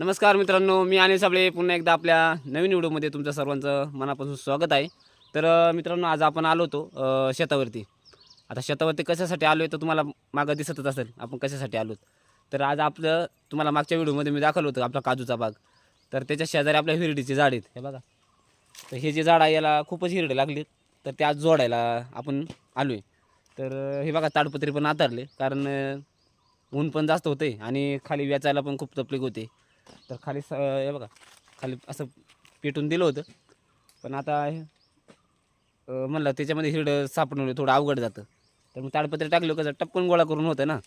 नमस्कार मित्रांनो मी अनिल साबळे. पुन्हा एकदा आपल्या नवीन व्हिडिओमध्ये तुमचं सर्वांचं मनापासून स्वागत आहे. तर मित्रांनो आज आपण आलो होतो शेतावरती. आता शेतावरती कशासाठी आलो आहे तर तुम्हाला मागं दिसतच असेल. आपण कशासाठी आलो तर आज आपलं तुम्हाला मागच्या व्हिडिओमध्ये मी दाखवलं होतं आपला काजूचा बाग. तर त्याच्या शेजारी आपल्या हिरडीचे झाड आहेत. हे बघा. तर हे जे झाड आहे याला खूपच हिरडे लागलेत. तर ते आज जोडायला आपण आलो आहे तर हे बघा ताडपत्री पण आतारले. कारण ऊन पण जास्त होते आणि खाली वेचायला पण खूप तपलीक होते. तर खाली स हे बघा. खाली असं पेटून दिलं होतं. पण आता हे म्हणलं त्याच्यामध्ये हिरडं सापडून थोडं अवघड जातं. तर मग ताडपत्री टाकलं कसं टपकन गोळा करून होतं ना.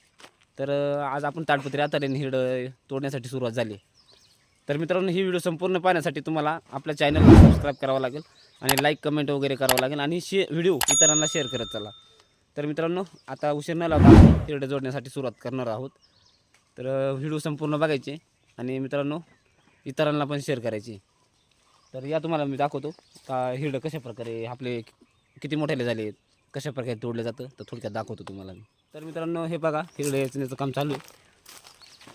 तर आज आपण ताडपत्री आताऱ्याने हिरडं तोडण्यासाठी सुरुवात झाली. तर मित्रांनो ही व्हिडिओ संपूर्ण पाहण्यासाठी तुम्हाला आपल्या चॅनलला सबस्क्राईब करावं लागेल आणि लाईक कमेंट वगैरे करावं लागेल आणि शे व्हिडिओ इतरांना शेअर करत चला. तर मित्रांनो आता उशीर न लावता हिरडं जोडण्यासाठी सुरुवात करणार आहोत. तर व्हिडिओ संपूर्ण बघायचे. आणि मित्रांनो इतरांना पण शेअर करायची. तर या तुम्हाला मी दाखवतो का हिरडं कशा प्रकारे आपले किती मोठ्याले झाले कशा प्रकारे तोडलं जातं तर थोडक्यात दाखवतो तुम्हाला मी. तर मित्रांनो हे बघा हिरडे याचण्याचं काम चालू आहे.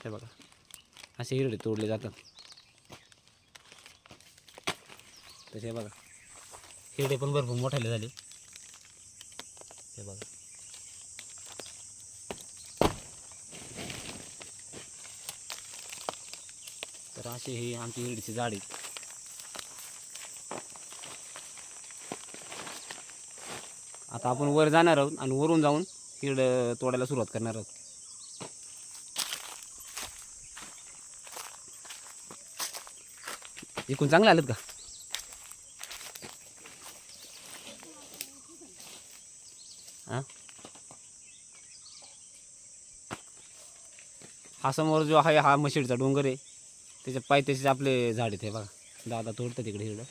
हे बघा असे हिरडे तोडले जातात. तर हे बघा हिरडे पण भरपूर मोठ्याले झाले. हे बघा. असे हे आमची हिरडीचे झाड आहेत आता आपण वर जाणार आहोत आणि वरून जाऊन हिरड तोडायला सुरुवात करणार आहोत. एकूण चांगले आलेत का? हा हा समोर जो आहे हा मशीडचा डोंगर आहे. त्याच्या पायथ्याशीच आपले झाड आहेत हे बघा. दादा तोडतं तिकडे हिरडं.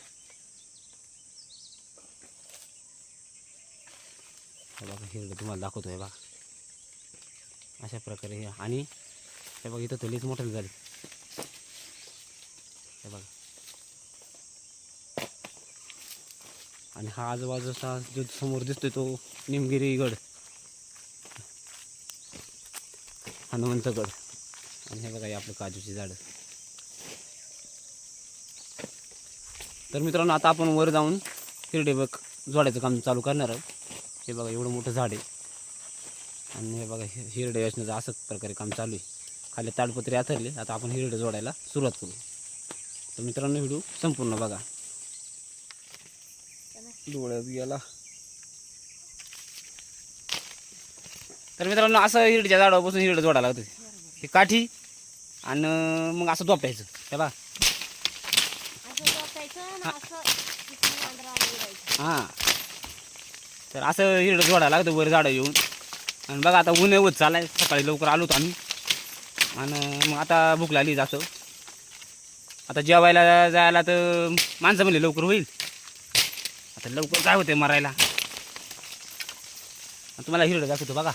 हे बघा हिरडं तुम्हाला दाखवतो हे बघा. अशा प्रकारे हे. आणि हे बघा इथं तर मोठं झाली. हे बघा. आणि हा आजूबाजूचा जो समोर दिसतोय तो निमगिरी गड. हनुमंत गड. आणि हे बघा हे आपलं काजूची झाडं. तर मित्रांनो आता आपण वर जाऊन हिरडे बघ जोडायचं काम चालू करणार आहोत हे बघा एवढं मोठं झाड आहे. आणि हे बघा हिरडे वेचण्याचं असं प्रकारे काम चालू आहे. खाली ताडपत्री आथरले आता आपण हिरडे जोडायला सुरुवात करू. तर मित्रांनो व्हिडिओ संपूर्ण बघा. डोळ्यात गेला. तर मित्रांनो असं हिरडीच्या झाडावर बसून हिरडं जोडायला लागतं हे काठी आणि मग असं दोपटायचं हे बा. हां. तर असं हिरडं जोडायला लागतं वर झाडं येऊन. आणि बघा आता ऊन होत चालाय सकाळी लवकर आलो होतो आम्ही. आणि मग आता भूक लागली जास्त. आता जेवायला जायला तर माणसं म्हणले लवकर होईल. आता लवकर काय होते मरायला? आणि तुम्हाला हिरडं दाखवतो बघा.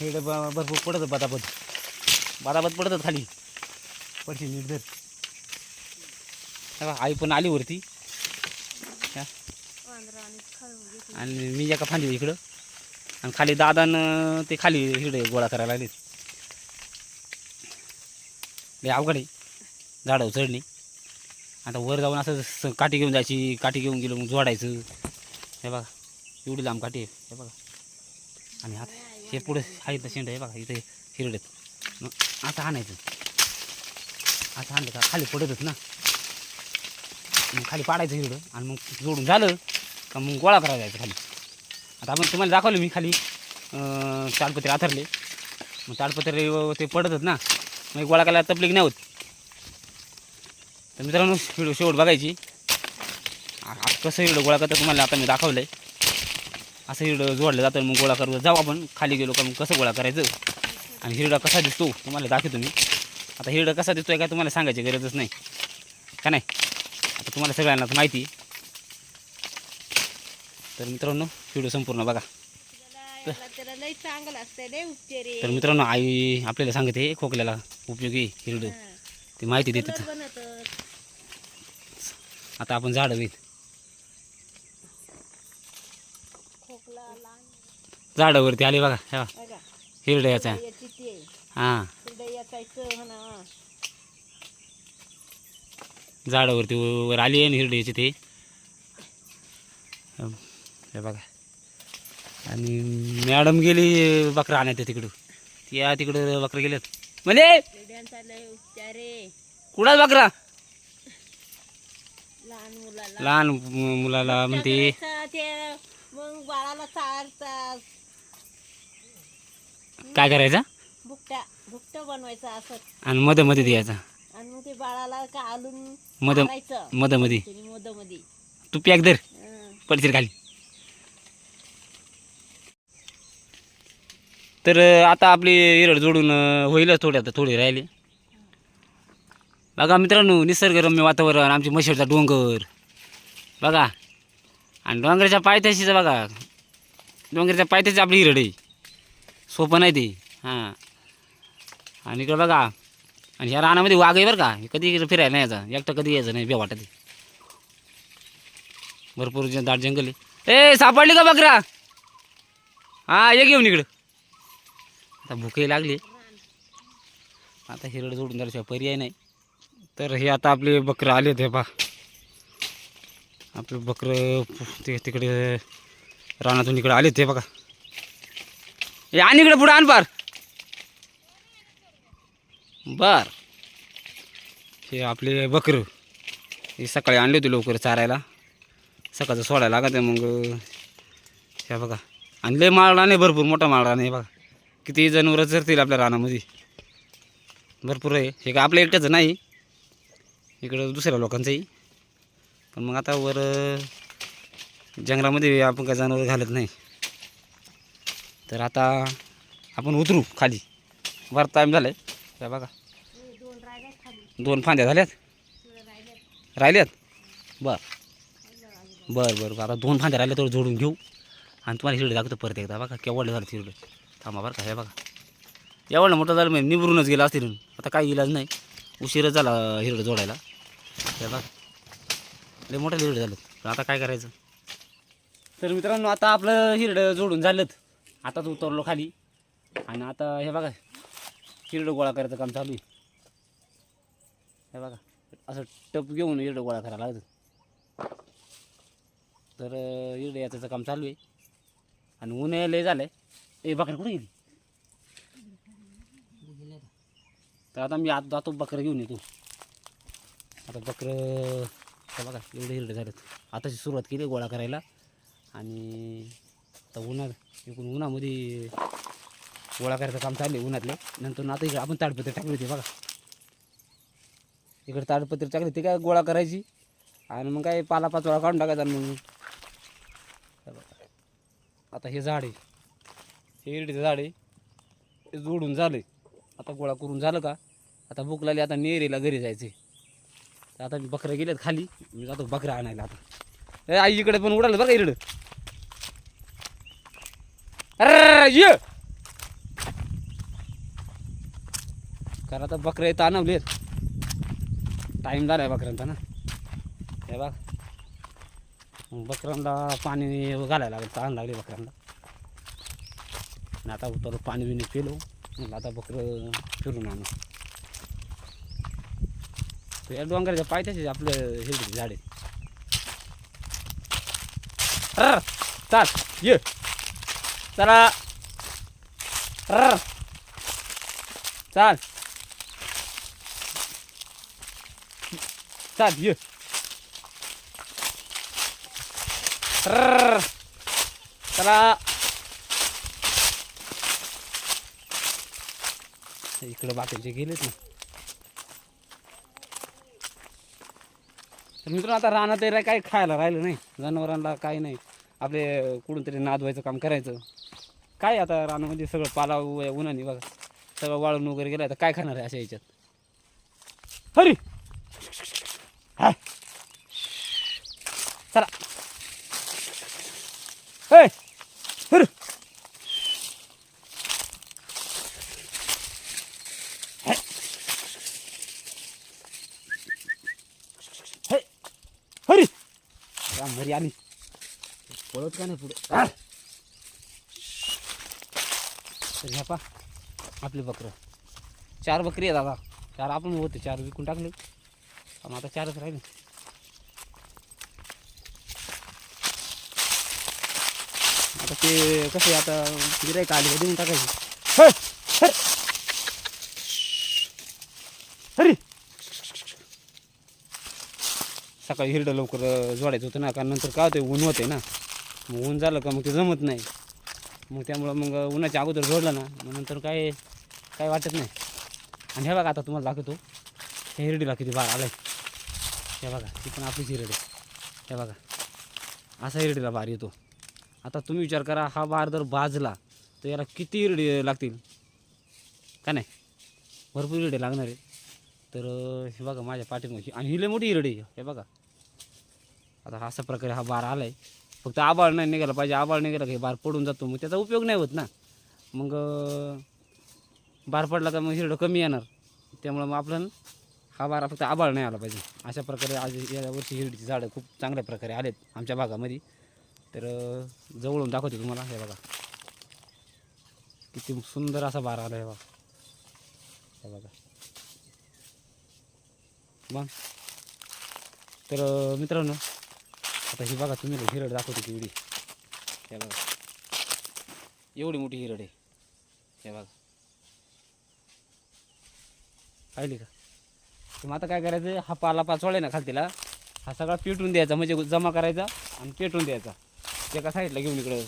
हिरडं भरपूर पडतं बदाबद. बदाबद पडतात खाली. पडली निर्धर हे बघा, आई पण आली वरती. आणि मी एका फांदी इकडं. आणि खाली दादानं ते खाली इकडे गोळा करायला आले लय अवघड आहे. झाडावर चढणे आता वर जाऊन असं काठी घेऊन जायची काठी घेऊन गेलो मग जोडायचं. हे बघा एवढी लांब काठी आहे. हे बघा. आणि आता हे पुढे आहे तर शेंड आहे बघा इथे हिरडेत. मग आता आणायचं. असं आणलं का खाली पडतच ना. मग खाली पाडायचं हिरडं आणि मग जोडून झालं का मग गोळा करायला जायचं खाली. आता आपण तुम्हाला दाखवलं मी खाली ताडपत्रे ताडपत्री आथरले. मग ताडपत्री ते पडतच ना. मग गोळा करायला तपलीक नाही होत. तर मित्रांनो व्हिडिओ शेवट बघायची. कसं हिरडं गोळा करतं तुम्हाला आता मी दाखवलं आहे असं हिरडं जोडलं जातं मग गोळा करत जाऊ आपण. खाली गेलो का मग कसं गोळा करायचं? आणि हिरडा कसा दिसतो तुम्हाला दाखवतो मी. आता हिरडा कसा दिसतोय काय तुम्हाला सांगायची गरजच नाही. का नाही? आता तुम्हाला सगळ्यांना तर माहिती. तर मित्रांनो व्हिडिओ संपूर्ण बघा. तर मित्रांनो आई आपल्याला सांगते खोकल्याला उपयोगी हिरडं. ती माहिती देते. आता आपण झाडं वेत झाडावरती आले बघा हे हिरड्याचा हां. म्हणा. झाडावरती वर आली आहे हिरडीची ते. हे बघा. आणि मॅडम गेली बकरा आणायचं तिकडं. त्या तिकडं बकरं गेल्यात. म्हणजे? कुणाच बकरा? लहान मुलाला. म्हणते. मग बाळाला काय करायचं? भुकटा भुकटा बनवायचं असं. आणि मध्ये मध्ये द्यायचा. आणि मग ते बाळाला का आलून मध्ये मारायचं. मध्ये तू पॅक धर. पडशील खाली. तर अं, आता आपली हिरड जोडून अं, होईलच थोडी आता थोडी राहिली. बघा मित्रांनो निसर्गरम्य वातावरण आमची मशीरचा डोंगर. बघा. आणि डोंगराच्या पायथ्याशीच बघा. डोंगराच्या पायथ्याची आपली हिरड आहे. सोपं नाही ते. हां. आणि इकडं बघा. आणि ह्या रानामध्ये वाघ आहे बरं का. हे कधी इकडे फिरायला नाही यायचा. एकटं कधी यायचं नाही बे वाटत भरपूर दाट जंगल आहे. ए सापडली का बकरा? हा ये घेऊन इकडं. आता भूकही लागली. आता हिरड जोडून जायला पर्याय नाही. तर हे आता आपले बकरं आले ते पा आपले बकरं ते तिकडे रानातून इकडे आले ते बघा. हे आणि इकडे पुढे आण पार. बर. हे आपले बकरं. हे सकाळी आणले होते लवकर चारायला. सकाळचं सोडायला लागत मग हे बघा. आणि लय माळ भरपूर मोठा माळ रान बघा. किती जनावरं चरतील आपल्या रानामध्ये. भरपूर आहे. हे का आपल्या एकट्याचं नाही. इकडं दुसऱ्या लोकांचंही पण मग आता वर जंगलामध्ये आपण काय जनावर घालत नाही. तर आता आपण उतरू खाली. बरं टाईम झाला आहे हे बघा. दोन फांद्या झाल्यात? राहिल्यात. बर. बर बर आता दोन फांद्या राहिल्या तर जोडून घेऊ. आणि तुम्हाला हिरडे दाखवतो परत एकदा बघा. केवढं झालं हिरडे थांबा बरं का हे बघा. एवढं मोठं झालं म्हणजे निवरूनच गेलं असतील आता काही इलाज नाही. उशीरच झाला हिरडं जोडायला. हे बघा. लय मोठं हिरडं झालं पण आता काय करायचं? तर मित्रांनो आता आपलं हिरडं जोडून झालं आताच उतरलो खाली. आणि आता हे बघा. हिरडं गोळा करायचं काम चालू आहे. हे बघा असं टप घेऊन इरडं गोळा करायला लागतं. तर इरडं याचं काम चालू आहे. आणि ऊन लय झालं आहे ए बकऱ्या कुठे गेली? तर आता मी आत जातो बकरं घेऊन येतो. आता बकरं बघा एवढे हिरडे झालेत. आताची सुरुवात केली गोळा करायला. आणि आता उन्हा इकडून उन्हामध्ये गोळा करायचं काम चालू आहे उन्हातले. नंतर आता इकडे आपण ताडपत्री टाकली होती बघा. इकडे ताडपत्री टाकली ते काय गोळा करायची? आणि मग काय पाला पाचोळा काढून टाकायचा मग आता हे झाड आहे. हे इरडीचं झाड आहे. हे जोडून झालं आता गोळा करून झालं का? आता भूक लागली आता नेरीला घरी जायचे तर आता मी बकऱ्या गेल्यात खाली. मी जातो बकऱ्या आणायला आता. आई इकडे पण उडालं बघा इरड? इकडं अरे ये! कारण आता बकऱ्या ताणवलेत आणवलेत. टाईम झाला आहे बकऱ्यांचा ना. हे बघ. बकऱ्यांना पाणी घालायला लागेल. ताण लागले बकऱ्यांना. आणि आता उतर पाणी बिणी पिलो. म्हणलं आता बकरं फिरून आणू. या डोंगराच्या पायथ्याचे आपलं हे झाडे. चाल ये. चला. चाल. चाल ये रर्र. चला इकडं बाकीचे गेलेच ना. तर मित्रांनो आता रानात तरी काही खायला राहिलं नाही. जनावरांना काही नाही. आपले कुठून तरी नादवायचं काम करायचं. काय आता रानामध्ये सगळं पाला उन्हानी उन्हाने बघा. सगळं वाळून वगैरे गेलं तर काय खाणार आहे अशा याच्यात? हरी हाय चला हे हर हे. हे. हरी घरी आली. पळत का नाही पुढे. तर ह्या पा आपली बकरं. चार बकरी आहे दादा चार आपण होते चार विकून टाकले. मग आता चारच राहिले. आता ते कसे आता गिरायक आले देऊन टाकायचे हं, हं. अरे सकाळी हिरडं लवकर जोडायचं होतं ना कारण नंतर काय होतं ऊन होते ना. मग ऊन झालं का मग ते जमत नाही. मग त्यामुळं मग उन्हाच्या अगोदर जोडलं ना मग नंतर काय काय वाटत नाही. आणि हे बघा आता तुम्हाला दाखवतो. हे हिरडीला किती बार आहे हे बघा ती पण आपलीच हिरडी हे बघा असा हिरडीला बार येतो. आता तुम्ही विचार करा हा बार जर बाजला तर याला किती हिरडी लागतील? का नाही? भरपूर हिरडे लागणार आहे. तर हे बघा माझ्या पाठीमागची आणि हिले मोठी हिरडी आहे. हे बघा. आता हा अशा प्रकारे हा बार आला आहे फक्त आबाळ नाही निघाला पाहिजे आबाळ निघाला की बार पडून जातो. मग त्याचा उपयोग नाही होत ना. मग बार पडला तर मग हिरडं कमी येणार. त्यामुळं मग आपलं हा बारा फक्त आबाळ नाही आला पाहिजे. अशा प्रकारे आज या वर्षी हिरडीची झाडं खूप चांगल्या प्रकारे आलेत आमच्या भागामध्ये. तर जवळून दाखवते तुम्हाला. हे बघा. किती सुंदर असा बार आला हे बघा. हे बघा. मग तर मित्रांनो आता ही बघा तुम्ही हिरड दाखवते एवढी. हे बघा. एवढी मोठी हिरड आहे. हे बघा. पाहिली का? तर मग आता काय करायचं? हा पाला पाचवळ आहे ना खालतीला. हा सगळा पेटून द्यायचा म्हणजे जमा करायचा आणि पेटून द्यायचा. एका साईडला घेऊन इकडं.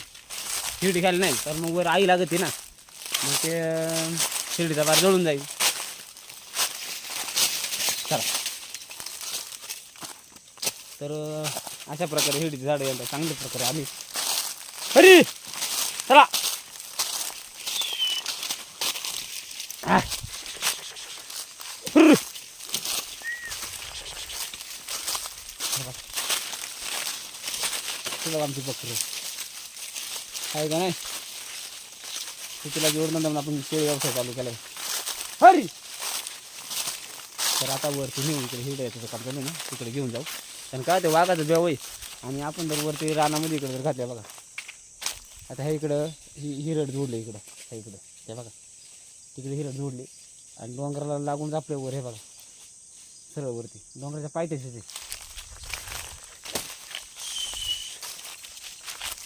शिर्डी खाली नाही तर मग वर आई लागते ना. मग ते शिर्डीचा बार जळून जाईल. चला. तर अशा प्रकारे हिडीचे झाडं यंदा चांगल्या प्रकारे आली अरे चला. तुला आमची बकरी आहे का नाही? तिला जोडणं म्हणून आपण शेळी व्यवसाय चालू केलाय. हरी! तर आता वरती नेऊन इकडे हिरडं याचं काम चालू ना? तिकडे घेऊन जाऊ. कारण काय ते वाघाचं बेव आहे. आणि आपण जर वरती रानामध्ये इकडं जर घातल्या बघा. आता हे इकडं ही हिरड जोडले इकडं. हे इकडं. हे बघा. तिकडे हिरड जोडली. आणि डोंगराला लागून जापले वर हे बघा. सरळ वरती. डोंगराच्या पायथ्याच ते.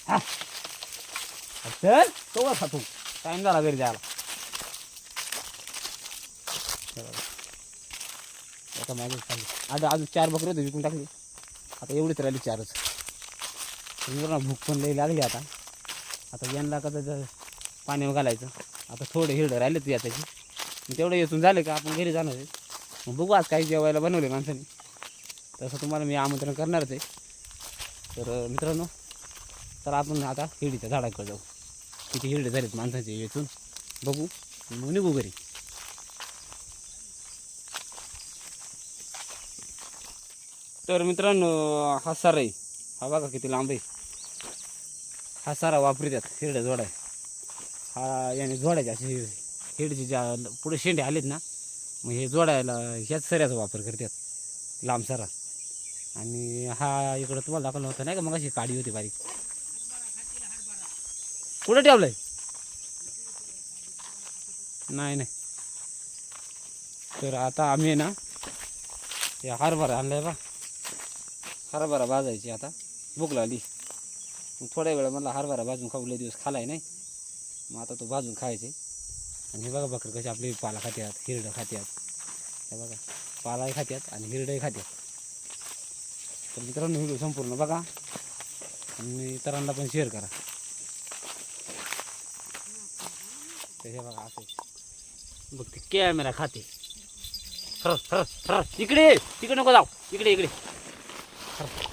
हा. तो वर तू टाईम झाला घरी जायला. आता माझं आता अजून चार बकरे होते विकून टाकली. आता एवढीच राहिली चारच. ना भूक पण लई लागली आता. आता यांना कसं पाण्यावर घालायचं. आता थोडे हिरडं राहिलेत याच्याची मग तेवढं येथून झालं का आपण घरी जाणार आहे. मग बघू आज काही जेवायला बनवले माणसाने. तसं तुम्हाला मी आमंत्रण करणारच आहे. तर मित्रांनो तर आपण आता हिरडीच्या झाडाकडे जाऊ. किती हिरडे झालेत माणसाचे येथून बघू. मग निघू घरी. तर मित्रांनो हा सारा आहे. हा बघा किती लांब आहे. हा सारा वापरतात हिरड्या जोडाय हा याने जोडायचे असे हिरडचे ज्या पुढे शेंडे आलेत ना मग हे जोडायला ह्याच सऱ्याचा वापर करतात. लांब सारा. आणि हा इकडं तुम्हाला दाखवला होता नाही का? मग अशी काडी होती बारीक. कुठं ठेवलंय? नाही नाही. तर आता आम्ही आहे ना हे हरभरा आणलाय बा. हरभरा भाजायची आता. भूक लागली. मग थोड्या वेळा मला हरभरा भाजून खाऊ लय दिवस खालाय नाही. मग आता तो भाजून खायचे. आणि हे बघा बकरं कसे आपले पाला खात्यात हिरडं खात्यात. हे बघा पालाही खात्यात आणि हिरडंही खात्यात. तर मित्रांनो व्हिडिओ संपूर्ण बघा. आणि इतरांना पण शेअर करा. तर हे बघा असं बघ ते कॅमेरा खाते. खरं खरं खरं इकडे तिकडे नको जाऊ. इकडे इकडे. खरं.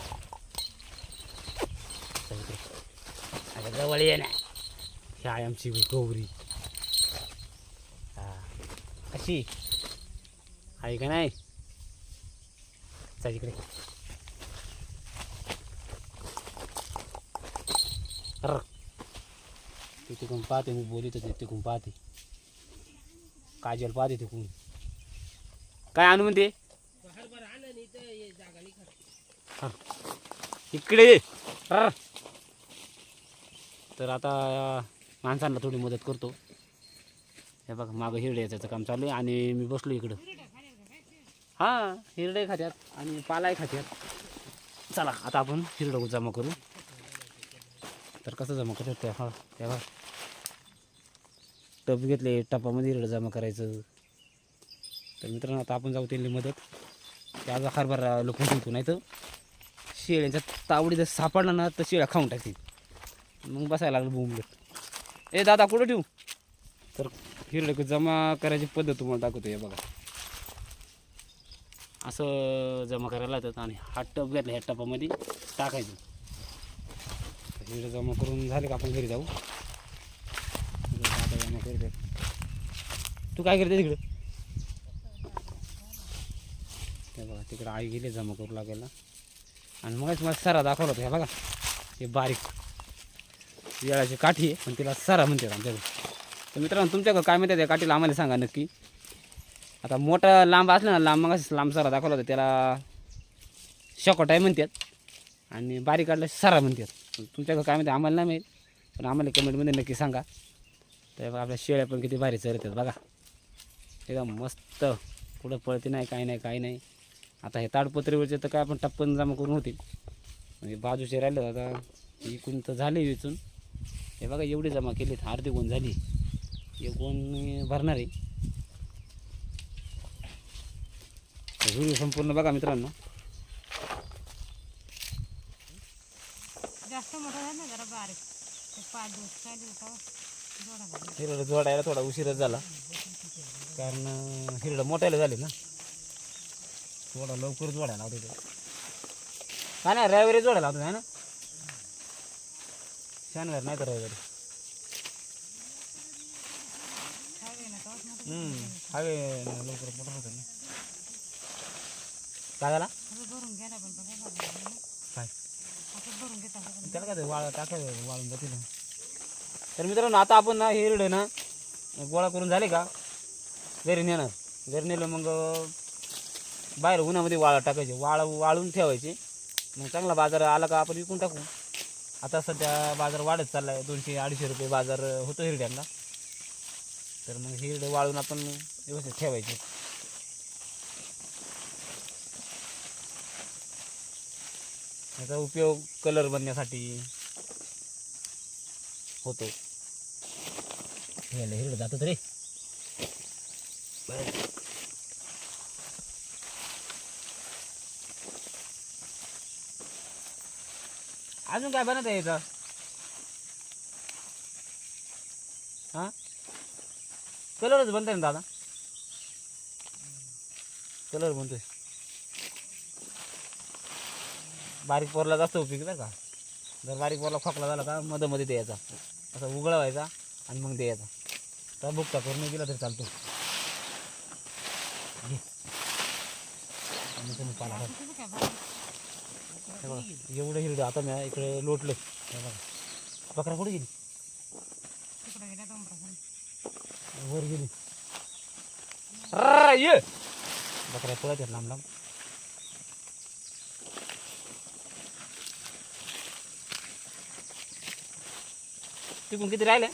जवळ ये ना. ही आहे आमची गौरी हा. अशी. आहे का नाही? चल इकडे. ते तिकडून पाहते मी बोलित होते तिकडून पाहते. काजल पाहते तिकडून काय आणू म्हणते? इकडे तर आता माणसांना थोडी मदत करतो. हे बघा मागं हिरडे याचं काम चालू आहे आणि मी बसलो इकडं. हां हिरडे खात्यात आणि पालाही खात्यात. चला आता आपण हिरडं जमा करू. तर कसं जमा करतात त्या हा तेव्हा टप घेतले टपामध्ये हिरडं जमा करायचं. तर मित्रांनो आता आपण जाऊ त्यांनी मदत. त्याचा हरभरा लोक होतो नाही तर शेळ्यांच्या तावडी जर सापडला ना तर शेळ्या खाऊन टाकतील. मग बसायला लागलं बोंबलत ए दादा कुठं ठेवू? तर हिरडं जमा करायची पद्धत तुम्हाला दाखवतो हे बघा. असं जमा करायला लागतात आणि हा टप घेतला ह्या टपामध्ये टाकायचं. हिरडं जमा करून झाले का आपण घरी जाऊ? जमा करते तू काय करते तिकडं? ते बघा तिकडं आई गेली जमा करू लागायला. आणि मगच मला सरा दाखवला होता हे बघा. हे बारीक. वेळाची काठी आहे पण तिला सरा म्हणतात आमच्याकडे. तर मित्रांनो तुमच्याकडे काय म्हणतात त्या काठीला आम्हाला सांगा नक्की. आता मोठा लांब असला ना लांब मग लांब सरा दाखवला होता त्याला शकटाय म्हणतात. आणि बारीक काढला सरा म्हणतात. पण तुमच्याकडे काय म्हणते आम्हाला नाही माहीत पण आम्हाला कमेंटमध्ये नक्की सांगा. तर बघा आपल्या शेळ्या पण किती भारी चरतात बघा. एकदम मस्त. पुढं पळते नाही काही नाही काही नाही. आता हे ताडपत्रीवरचे तर काय आपण टप्पन जमा करून होतील. म्हणजे बाजूचे राहिले आता इकून तर झाले वेचून हे बघा एवढी जमा केलीत अर्धी गुण झाली. एक गुण भरणार आहे. व्हिडिओ संपूर्ण बघा मित्रांनो. जास्त मोठा झाला ना जरा बारीक. ते पाच दिवस सहा दिवस जोडा लागला. हिरडं जोडायला थोडा उशीरच झाला. कारण हिरडं मोठायला झाले ना. थोडा लवकर जोडायला लावतो तो काय नाही रविवारी जोडायला लावतो है ना? शनिवार नाही तर रविवारी. हवे लवकर मोठं होतं ना. काय झाला? काय? त्याला काय ते वाळ टाकायचं वाळून जाते ना. तर मित्रांनो आता आपण ना हिरडे ना गोळा करून झाले का? घरी नेणार घरी नेलं मग बाहेर उन्हामध्ये वाळ टाकायचे वाळ वाळून ठेवायचे. मग चांगला बाजार आला का आपण विकून टाकू. आता सध्या बाजार वाढत चालला आहे दोनशे अडीचशे रुपये बाजार होतो हिरड्यांना. तर मग हिरडे वाळून आपण व्यवस्थित ठेवायचे. याचा उपयोग कलर बनण्यासाठी होतो. हिरड जातात रे अजून काय बनत आहे इथं हा? कलरच बनतोय ना दादा. कलर बनतोय. बारीक पोरला जास्त उपयोग बरं का? जर बारीक पोरला खोकला झाला का मध्ये मध्ये द्यायचा असा उघडवायचा आणि मग द्यायचा. तर बुकटा करून गेला तरी चालतो. आणि तुम्ही पाला. हे बघा, एवढं हिरडं आता मी इकडे लोटलं हे बघा. बकरा कुठे गेली. वर गेली. ये! बकऱ्या पळत आहेत लांब लांब. तिकून किती राहिले?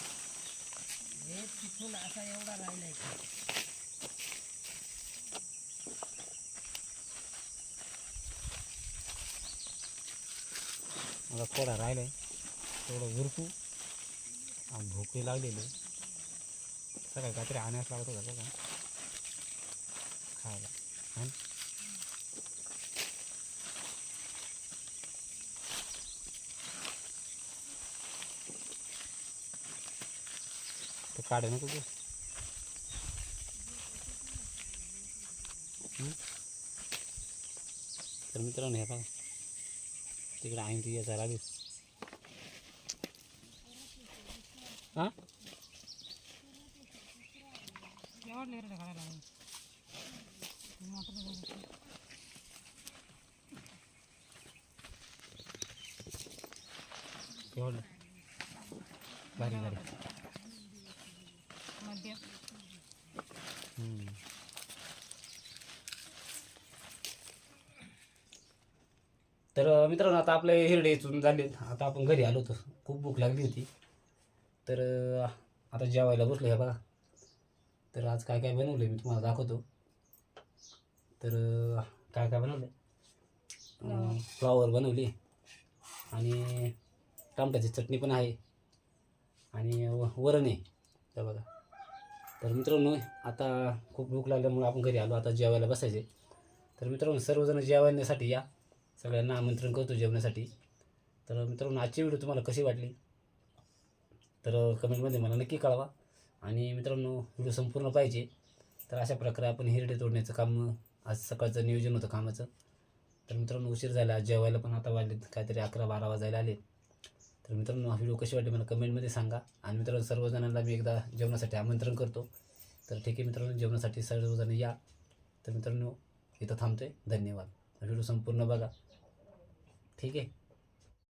मला थोडा आहे थोडं उरकू आणि भूकही लागलेली. सगळं सकाळी काहीतरी आणायच लागत होतं का खायला. है? ते काढे नको तू तर मित्रांनो हे बघा. तिकडे आहे ती याचा लागेल हां एवढं लेरडं काढायला लागलं. मोठं झालं. एवढं भारी भारी तर मित्रांनो आता आपले हिरडे इथून झाले. आता आपण घरी आलो होतो. खूप भूक लागली होती. तर आता जेवायला बसलो हे बघा. तर आज काय काय बनवलं मी तुम्हाला दाखवतो. तर काय काय बनवलं फ्लॉवर बनवली. आणि टमाट्याची चटणी पण आहे. आणि व- वरण आहे. तर बघा. तर मित्रांनो आता खूप भूक लागल्यामुळे आपण घरी आलो. आता जेवायला बसायचे तर मित्रांनो सर्वजण जेवण्यासाठी या. सगळ्यांना आमंत्रण करतो जेवण्यासाठी तर मित्रांनो आजची व्हिडिओ तुम्हाला कशी वाटली? तर कमेंटमध्ये मला नक्की कळवा. आणि मित्रांनो व्हिडिओ संपूर्ण पाहिजे. तर अशा प्रकारे आपण हिरडे तोडण्याचं काम आज सकाळचं नियोजन होतं कामाचं. तर मित्रांनो उशीर झाला आज जेवायला पण आता वाजलेत काहीतरी अकरा बारा वाजायला आले तर मित्रांनो हा व्हिडिओ कशी वाटली मला कमेंटमध्ये सांगा. आणि मित्रांनो सर्वजणांना मी एकदा जेवणासाठी आमंत्रण करतो. तर ठीक आहे मित्रांनो जेवणासाठी सर्वजण या. तर मित्रांनो इथं थांबतोय. धन्यवाद. व्हिडिओ संपूर्ण बघा. ठीक आहे